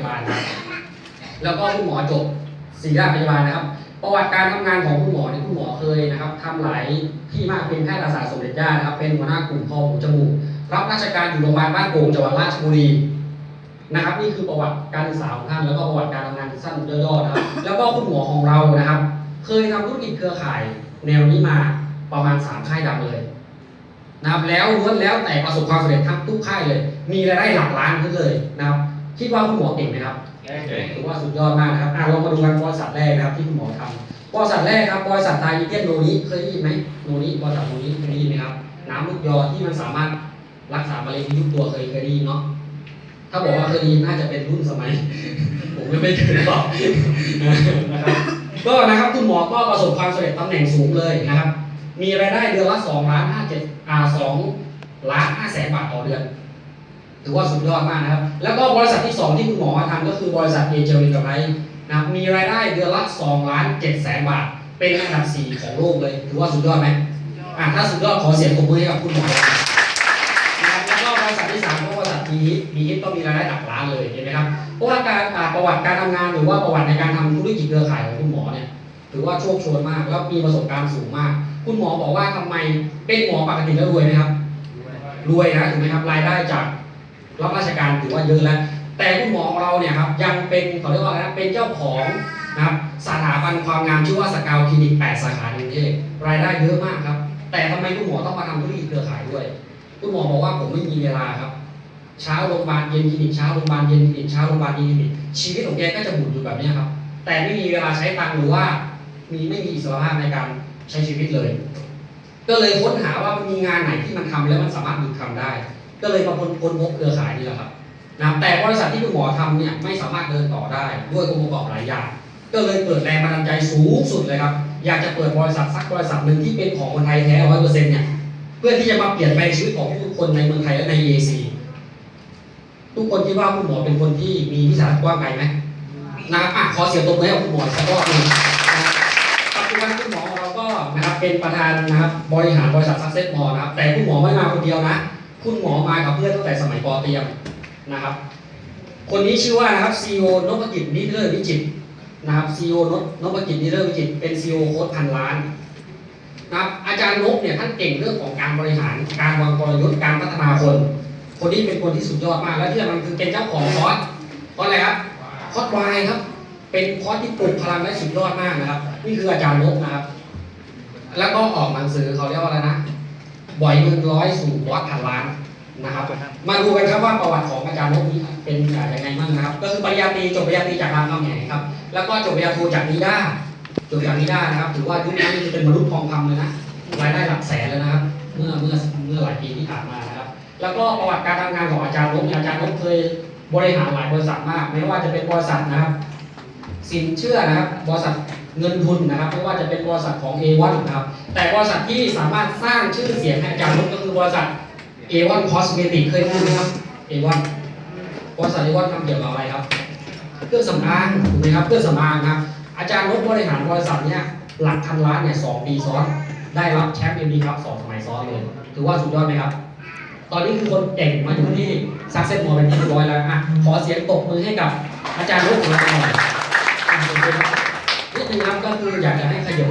าบาลครับแล้วก็คุณหมอจบศิริราชพยาบาลนะครับ ประวัติการทำงานของคุณหมอเนี่ยคุณหมอเคยนะครับทำหลายที่มากเป็นแพทย์อาสาสมเด็จย่านะครับ เป็นหัวหน้ากลุ่มคอหูจมูกรับราชการอยู่โรงพยาบาลบ้านโป่งจังหวัดราชบุรีนะครับ นี่คือประวัติการศึกษาของท่านแล้วก็ประวัติการทำงานสั้นย่อๆนะครับ แล้วก็คุณหมอของเรานะครับ เคยทำธุรกิจเครือข่ายแนวนี้มาประมาณ3ค่ายดังเลยนะครับแล้วล้วนแล้วแต่ประสบความสำเร็จทั้งทุกค่ายเลย มีรายได้หลักล้านขึ้นเลยนะครับ คิดว่าคุณหมอเก่งไหมครับถือว่าสุดยอดมากนะครับอะเรามาดูกันบริษัทแรกนะครับที่คุณหมอทำบริษัทแรกครับบริษัทไทยอิเทียนโนนี้เคยได้ยินไหมโนนี้บริษัทโนนี้เคยได้ยินไหมครับน้ำลูกยอที่มันสามารถรักษามะเร็งที่ยุบตัวเคยเคยได้ยินเนาะถ้าบอกว่าเคยได้ยินน่าจะเป็นรุ่นสมัย ผมไม่ไม่ถึงหรอกนะครับก็นะครับคุณหมอก็ประสบความสำเร็จตำแหน่งสูงเลยนะครับ มีรายได้เดือนละสองล้านห้าเจ็ดอ่าสองล้านห้าแสนบาทต่อเดือน ถือว่าสุดยอดมากนะครับ แล้วก็บริษัทที่ 2 ที่คุณหมอทำก็คือบริษัทเอเจอร์กับไรนะครับมีรายได้เดือนละ2ล้าน7แสนบาท เป็นอันดับ 4 ของโลกเลย ถือว่าสุดยอดไหมอะถ้าสุดยอดขอเสียงปรบมือให้กับคุณหมอนะครับแล้วก็บริษัทที่3ก็บริษัทบีฮิตบีฮิตก็มีรายได้หลักล้านเลยเห็นไหมครับเพราะว่าการประวัติการทำงานหรือว่าประวัติในการทำธุรกิจเครือข่ายของคุณหมอเนี่ยถือว่าโชคโชนมากแล้วมีประสบการณ์สูงมาก คุณหมอบอกว่าทำไมเป็นหมอปกติแล้วรวยไหมครับ รวยนะถูกไหมครับรายได้จาก รับราชการถือว่าเยอะแล้ว แต่คุณหมอของเราเนี่ยครับยังเป็นเขาเรียกว่าอะไรนะเป็นเจ้าของนะครับสถาบันความงามชื่อว่าสกาวคลินิก 8 สาขาในกรุงเทพรายได้เยอะมากครับ แต่ทำไมคุณหมอต้องมาทำธุรกิจเครือข่ายด้วย คุณหมอบอกว่าผมไม่มีเวลาครับ เช้าโรงพยาบาลเย็นคลินิกเช้าโรงพยาบาลเย็นคลินิกเช้าโรงพยาบาลเย็นคลินิกชีวิตของแกก็จะหมุนอยู่แบบนี้ครับ แต่ไม่มีเวลาใช้ตังค์หรือว่า มีไม่มีอิสรภาพในการใช้ชีวิตเลย ก็เลยค้นหาว่ามันมีงานไหนที่มันทำแล้วมันสามารถหยุดทำได้ ก็เลยมาคนคนพบเครือข่ายนี่แหละครับนะแต่บริษัทที่คุณหมอทำเนี่ยไม่สามารถเดินต่อได้ด้วยองค์ประกอบหลายอย่าง ก็เลยเปิดแรงบันดาลใจสูงสุดเลยครับ อยากจะเปิดบริษัทสักบริษัทหนึ่งที่เป็นของคนไทยแท้ร้อยเปอร์เซ็นต์เนี่ยเพื่อที่จะมาเปลี่ยนแปลงชีวิตของผู้คนในเมืองไทยและใน EAC ทุกคนคิดว่าคุณหมอเป็นคนที่มีวิสัยทัศน์กว้างไกลไหมนะครับอะขอเสียงตบมือให้กับคุณหมอสักรอบหนึงนะครับปัจจุบันคุณหมอของเราก็นะครับเป็นประธานนะครับบริหารบริษัทซักเซ็ตมอนะครับแต่คุณหมอไม่มาคนเดียวนะ คุณหมอมากับเพื่อนตั้งแต่สมัยปอเตรียมนะครับ คนนี้ชื่อว่านะครับซีโอนพกิจนิเลิศวิจิตนะครับซีโอนนพกิจนิเลิศวิจิตเป็นซีโอโค้ดพันล้านนะครับอาจารย์นกเนี่ยท่านเก่งเรื่องของการบริหาร การวางกลยุทธ์การพัฒนาคน คนนี้เป็นคนที่สุดยอดมาก และที่สำคัญคือเป็นเจ้าของคอร์สคอร์สอะไรครับคอร์สวายครับ เป็นคอร์สที่ปลุกพลังได้สุดยอดมากนะครับ นี่คืออาจารย์นกนะครับ แล้วก็ออกหนังสือเขาเรียกว่าอะไรนะ บ่อยเงินร้อยสู่บอสพันล้านนะครับ มาดูกันครับว่าประวัติของอาจารย์นกนี้เป็นอย่างไรบ้างนะครับ ก็คือปริญญาตรีจบปริญญาตรีจากรามคำแหงครับ แล้วก็จบปริญญาโทจากนิด้าจบจากนิด้านะครับ ถือว่ายุคนั้นนี่เป็นมนุษย์ทองคำเลยนะ รายได้หลักแสนเลยนะครับ เมื่อเมื่อเมื่อหลายปีที่ผ่านมานะครับ แล้วก็ประวัติการทำงานของอาจารย์นกเนี่ยอาจารย์นกเคยบริหารหลายบริษัทมาก ไม่ว่าจะเป็นบริษัทนะครับ สินเชื่อนะครับบริษัทเงินทุนนะครับไม่ว่าจะเป็นบริษัทของ A1 นะครับแต่บริษัทที่สามารถสร้างชื่อเสียงให้อาจารย์นกก็คือบริษัท A1 Cosmetic เคยได้ไหมครับ A1 บริษัท A1 ทำเกี่ยวกับอะไรครับเครื่องสำอางถูกไหมครับเครื่องสำอางครับอาจารย์นกบริหารบริษัทเนี่ยหลักพันล้านเนี่ยสองปีซ้อน ได้รับแชมป์เอ็มดีครับสองสมัยซ้อนเลยถือว่าสุดยอดไหมครับตอนนี้คือคนเก่งมาอยู่ที่ซักเซสมอลเป็นที่เรียบร้อยแล้วอะขอเสียงตบมือให้กับอาจารย์นกของเราหน่อย อะขอบคุณครับ